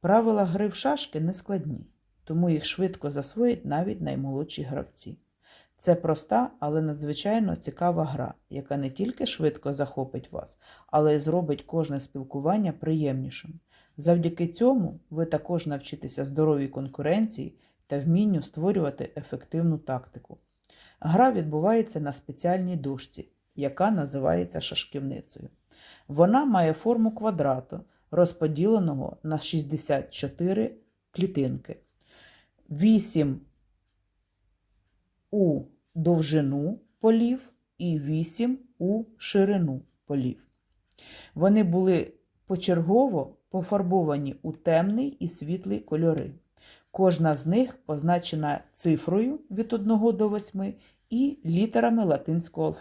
Правила гри в шашки не складні, тому їх швидко засвоять навіть наймолодші гравці. Це проста, але надзвичайно цікава гра, яка не тільки швидко захопить вас, але й зробить кожне спілкування приємнішим. Завдяки цьому ви також навчитеся здоровій конкуренції та вмінню створювати ефективну тактику. Гра відбувається на спеціальній дошці, яка називається шашківницею. Вона має форму квадрату, розподіленого на 64 клітинки. 8 у довжину полів і 8 у ширину полів. Вони були почергово пофарбовані у темний і світлий кольори. Кожна з них позначена цифрою від 1 до 8 і літерами латинського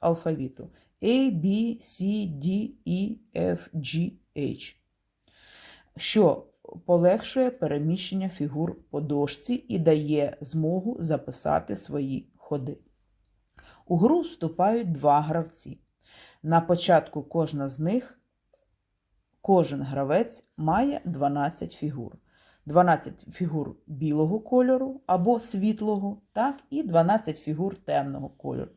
алфавіту A, B, C, D, E, F, G, H, що полегшує переміщення фігур по дошці і дає змогу записати свої ходи. У гру вступають два гравці. На початку кожна з них кожен гравець має 12 фігур. 12 фігур білого кольору або світлого, так, і 12 фігур темного кольору.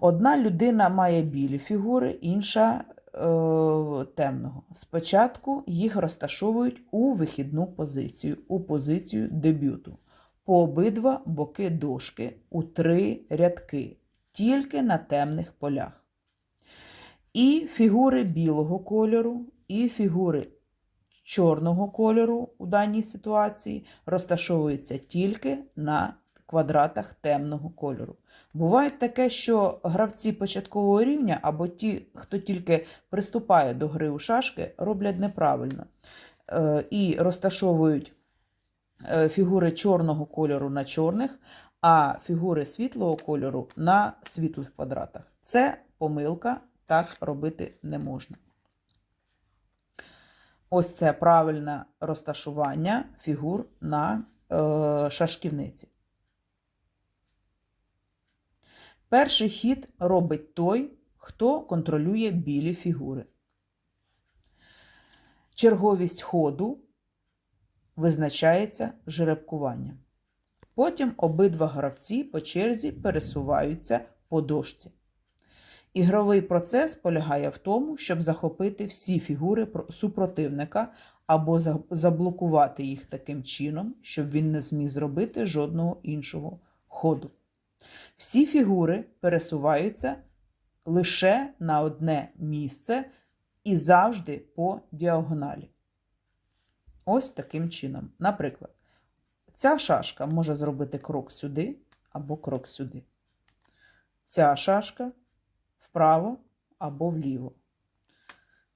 Одна людина має білі фігури, інша темного. Спочатку їх розташовують у вихідну позицію, у позицію дебюту. По обидва боки дошки у три рядки, тільки на темних полях. І фігури білого кольору, і фігури чорного кольору у даній ситуації розташовуються тільки на квадратах темного кольору. Буває таке, що гравці початкового рівня або ті, хто тільки приступає до гри у шашки, роблять неправильно Е, і розташовують е, фігури чорного кольору на чорних, а фігури світлого кольору на світлих квадратах. Це помилка, так робити не можна. Ось це правильне розташування фігур на е, шашківниці. Перший хід робить той, хто контролює білі фігури. Черговість ходу визначається жеребкуванням. Потім обидва гравці по черзі пересуваються по дошці. Ігровий процес полягає в тому, щоб захопити всі фігури супротивника або заблокувати їх таким чином, щоб він не зміг зробити жодного іншого ходу. Всі фігури пересуваються лише на одне місце і завжди по діагоналі. Ось таким чином. Наприклад, ця шашка може зробити крок сюди або крок сюди. Ця шашка вправо або вліво.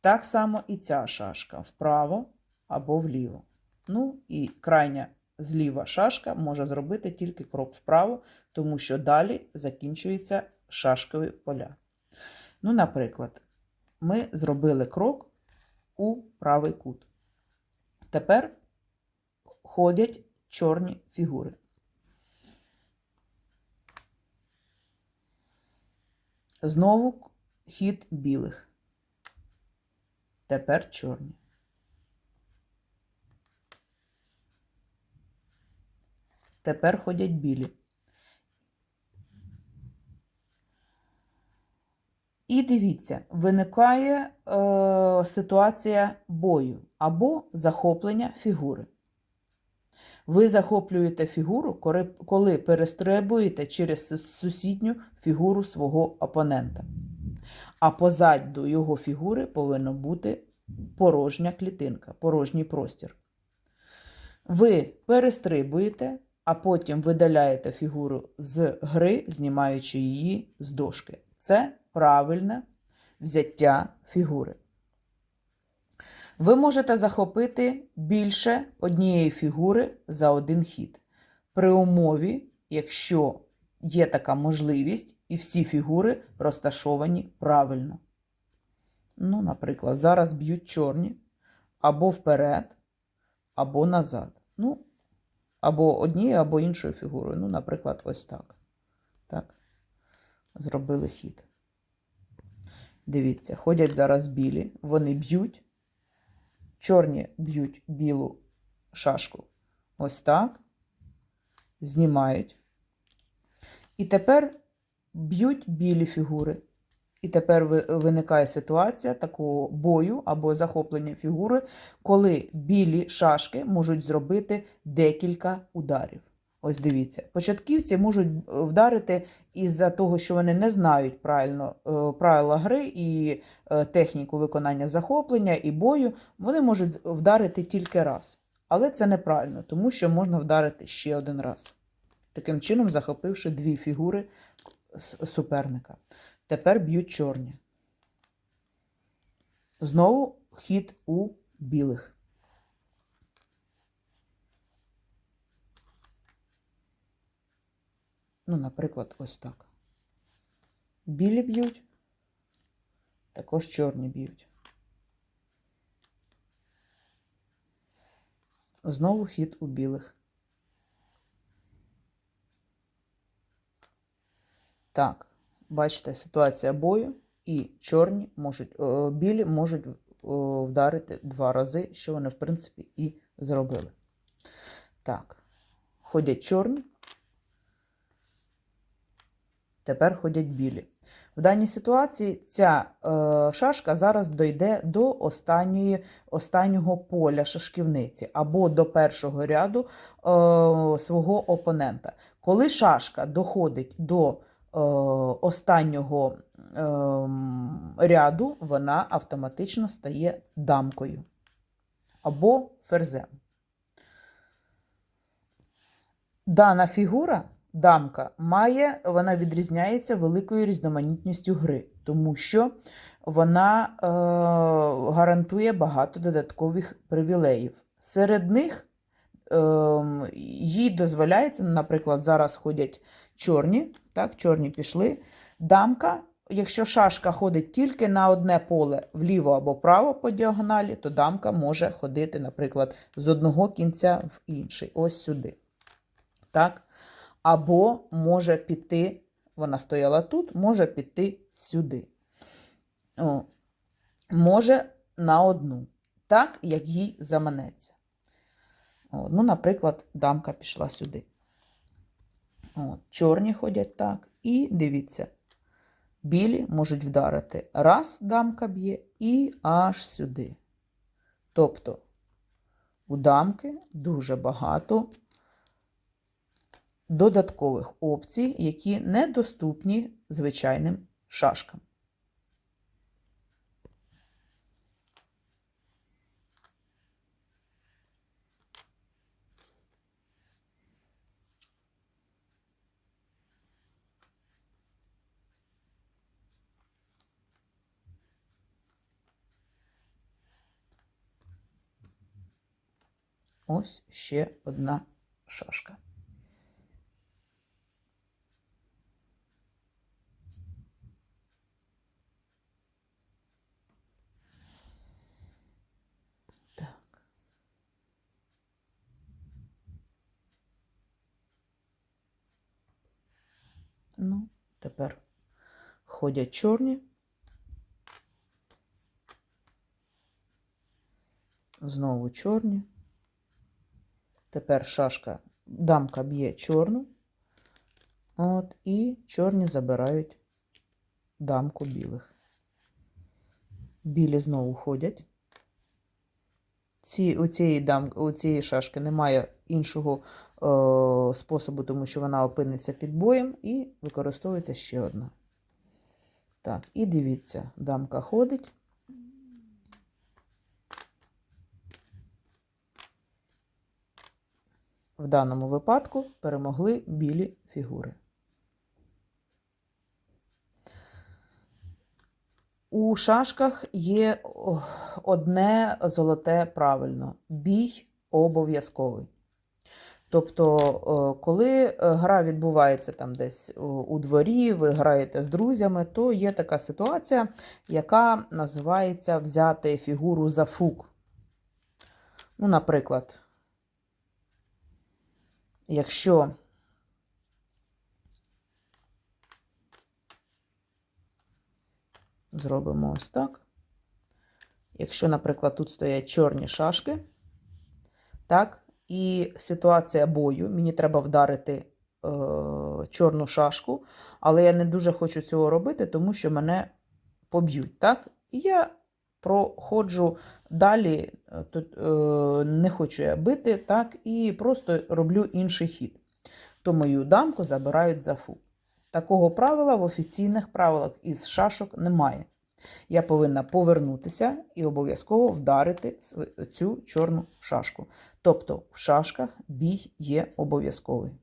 Так само і ця шашка вправо або вліво. Ну і крайня зліва шашка може зробити тільки крок вправо, тому що далі закінчуються шашкові поля. Ну, наприклад, ми зробили крок у правий кут. Тепер ходять чорні фігури. Знову хід білих. Тепер чорні. Тепер ходять білі. І дивіться, виникає е, ситуація бою або захоплення фігури. Ви захоплюєте фігуру, коли- перестрибуєте через сусідню фігуру свого опонента. А позаду його фігури повинна бути порожня клітинка, порожній простір. Ви перестрибуєте, а потім видаляєте фігуру з гри, знімаючи її з дошки. Це правильне взяття фігури. Ви можете захопити більше однієї фігури за один хід. При умові, якщо є така можливість, і всі фігури розташовані правильно. Ну, наприклад, зараз б'ють чорні або вперед, або назад. Ну, або однією, або іншою фігурою. Ну, наприклад, ось так. Так. Зробили хід. Дивіться, ходять зараз білі, вони б'ють, чорні б'ють білу шашку. Ось так. Знімають. І тепер б'ють білі фігури. І тепер виникає ситуація такого бою або захоплення фігури, коли білі шашки можуть зробити декілька ударів. Ось дивіться, початківці можуть е, вдарити із-за того, що вони не знають правильно е, правила гри і е, техніку виконання захоплення і бою. Вони можуть вдарити тільки раз. Але це неправильно, тому що можна вдарити ще один раз. Таким чином, захопивши дві фігури суперника. Тепер б'ють чорні. Знову хід у білих. Ну, наприклад, ось так. Білі б'ють, також чорні б'ють. Знову хід у білих. Так, бачите, ситуація бою, і чорні можуть, е, білі можуть е, вдарити два рази, що вони, в принципі, і зробили. Так, ходять чорні. Тепер ходять білі. В даній ситуації ця е, шашка зараз дойде до останньої, останнього поля шашківниці або до першого ряду е, свого опонента. Коли шашка доходить до останнього е, ряду, вона автоматично стає дамкою або ферзем. Дана фігура, дамка, має, вона відрізняється великою різноманітністю гри, тому що вона е, гарантує багато додаткових привілеїв. Серед них е, їй дозволяється, наприклад, зараз ходять чорні, так, чорні пішли. Дамка, якщо шашка ходить тільки на одне поле вліво або вправо по діагоналі, то дамка може ходити, наприклад, з одного кінця в інший, ось сюди. Так? Або може піти, вона стояла тут, може піти сюди. О, може на одну, так, як їй заманеться. Ну, наприклад, дамка пішла сюди. О, чорні ходять так. І дивіться, білі можуть вдарити. Раз дамка б'є і аж сюди. Тобто у дамки дуже багато додаткових опцій, які недоступні звичайним шашкам. Ось ще одна шашка. Так. Ну, тепер ходять чорні. Знову чорні. Тепер шашка, дамка б'є чорну. От, і чорні забирають дамку білих. Білі знову ходять. Ці, у, цієї дам, у цієї шашки немає іншого е, способу, тому що вона опиниться під боєм і використовується ще одна. Так, і дивіться, дамка ходить. В даному випадку перемогли білі фігури. У шашках є одне золоте правильно: бій обов'язковий. Тобто, коли е, гра відбувається там десь у дворі, ви граєте з друзями, то є така ситуація, яка називається взяти фігуру за фук. Ну, наприклад, якщо зробимо ось так. Якщо, наприклад, тут стоять чорні шашки, так, і ситуація бою, мені треба вдарити е, чорну шашку, але я не дуже хочу цього робити, тому що мене поб'ють. Так? І я проходжу далі, е, тут, е, не хочу я бити, так, і просто роблю інший хід. То мою дамку забирають за фу. Такого правила в офіційних правилах із шашок немає. Я повинна повернутися і обов'язково вдарити цю чорну шашку. Тобто в шашках бій є обов'язковий.